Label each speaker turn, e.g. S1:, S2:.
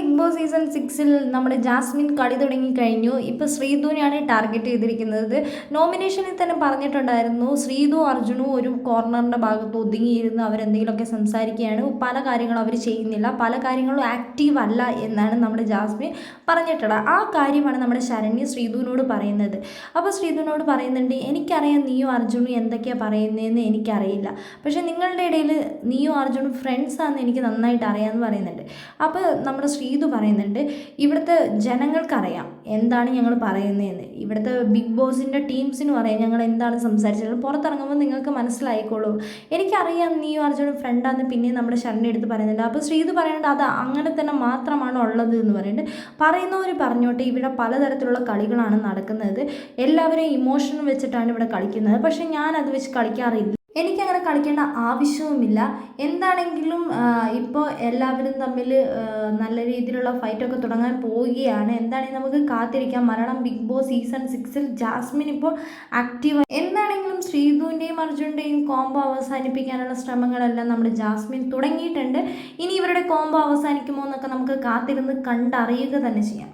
S1: Big Boss season സിക്സിൽ നമ്മുടെ Jasmine കളി തുടങ്ങിക്കഴിഞ്ഞു ഇപ്പോൾ ശ്രീധുവിനെയാണ് ടാർഗറ്റ് ചെയ്തിരിക്കുന്നത്. നോമിനേഷനിൽ തന്നെ പറഞ്ഞിട്ടുണ്ടായിരുന്നു ശ്രീധു അർജുനും ഒരു കോർണറിന്റെ ഭാഗത്ത് ഒതുങ്ങിയിരുന്ന് അവരെന്തെങ്കിലുമൊക്കെ സംസാരിക്കുകയാണ്. പല കാര്യങ്ങളും അവർ ചെയ്യുന്നില്ല. പല കാര്യങ്ങളും ആക്റ്റീവ് അല്ല എന്നാണ് നമ്മുടെ ജാസ്മിൻ പറഞ്ഞിട്ടുള്ളത്. ആ കാര്യമാണ് നമ്മുടെ ശരണ്യ ശ്രീധുവിനോട് പറയുന്നത്. അപ്പോൾ ശ്രീധുവിനോട് പറയുന്നുണ്ട് എനിക്കറിയാം നീയും അർജുനും എന്തൊക്കെയാണ് പറയുന്നതെന്ന് എനിക്കറിയില്ല. പക്ഷേ നിങ്ങളുടെ ഇടയിൽ നീയും അർജുനും ഫ്രണ്ട്സാണെന്ന് എനിക്ക് നന്നായിട്ട് അറിയാമെന്ന് പറയുന്നുണ്ട്. അപ്പോൾ നമ്മുടെ ശ്രീതു പറയുന്നുണ്ട്. ഇവിടുത്തെ ജനങ്ങൾക്കറിയാം എന്താണ് ഞങ്ങൾ പറയുന്നതെന്ന്. ഇവിടുത്തെ ബിഗ് ബോസിന്റെ ടീംസിനും അറിയാം ഞങ്ങൾ എന്താണ് സംസാരിച്ചത്. പുറത്തിറങ്ങുമ്പോൾ നിങ്ങൾക്ക് മനസ്സിലായിക്കോളൂ. എനിക്കറിയാം നീ അർജുനും ഫ്രണ്ടാന്ന് പിന്നെയും നമ്മുടെ ശരണി എടുത്ത് പറയുന്നുണ്ട്. അപ്പോൾ ശ്രീതു പറയുന്നുണ്ട് അത് അങ്ങനെ തന്നെ മാത്രമാണ് ഉള്ളത് എന്ന് പറയുന്നുണ്ട്. പറയുന്നവർ പറഞ്ഞോട്ടെ ഇവിടെ പലതരത്തിലുള്ള കളികളാണ് നടക്കുന്നത്. എല്ലാവരെയും ഇമോഷൻ വെച്ചിട്ടാണ് ഇവിടെ കളിക്കുന്നത്. പക്ഷേ ഞാൻ അത് വെച്ച് കളിക്കാറില്ല. എനിക്കങ്ങനെ കളിക്കേണ്ട ആവശ്യവുമില്ല. എന്താണെങ്കിലും ഇപ്പോൾ എല്ലാവരും തമ്മിൽ നല്ല രീതിയിലുള്ള ഫൈറ്റൊക്കെ തുടങ്ങാൻ പോവുകയാണ്. എന്താണെങ്കിലും നമുക്ക് കാത്തിരിക്കാം. മരണം ബിഗ് ബോസ് സീസൺ സിക്സിൽ ജാസ്മിൻ ഇപ്പോൾ ആക്റ്റീവ് എന്താണെങ്കിലും ശ്രീധുവിന്റെയും അർജുന്റെയും കോംബോ അവസാനിപ്പിക്കാനുള്ള ശ്രമങ്ങളെല്ലാം നമ്മുടെ ജാസ്മിൻ തുടങ്ങിയിട്ടുണ്ട്. ഇനി ഇവരുടെ കോംബോ അവസാനിക്കുമോ എന്നൊക്കെ നമുക്ക് കാത്തിരുന്ന് കണ്ടറിയുക തന്നെ ചെയ്യാം.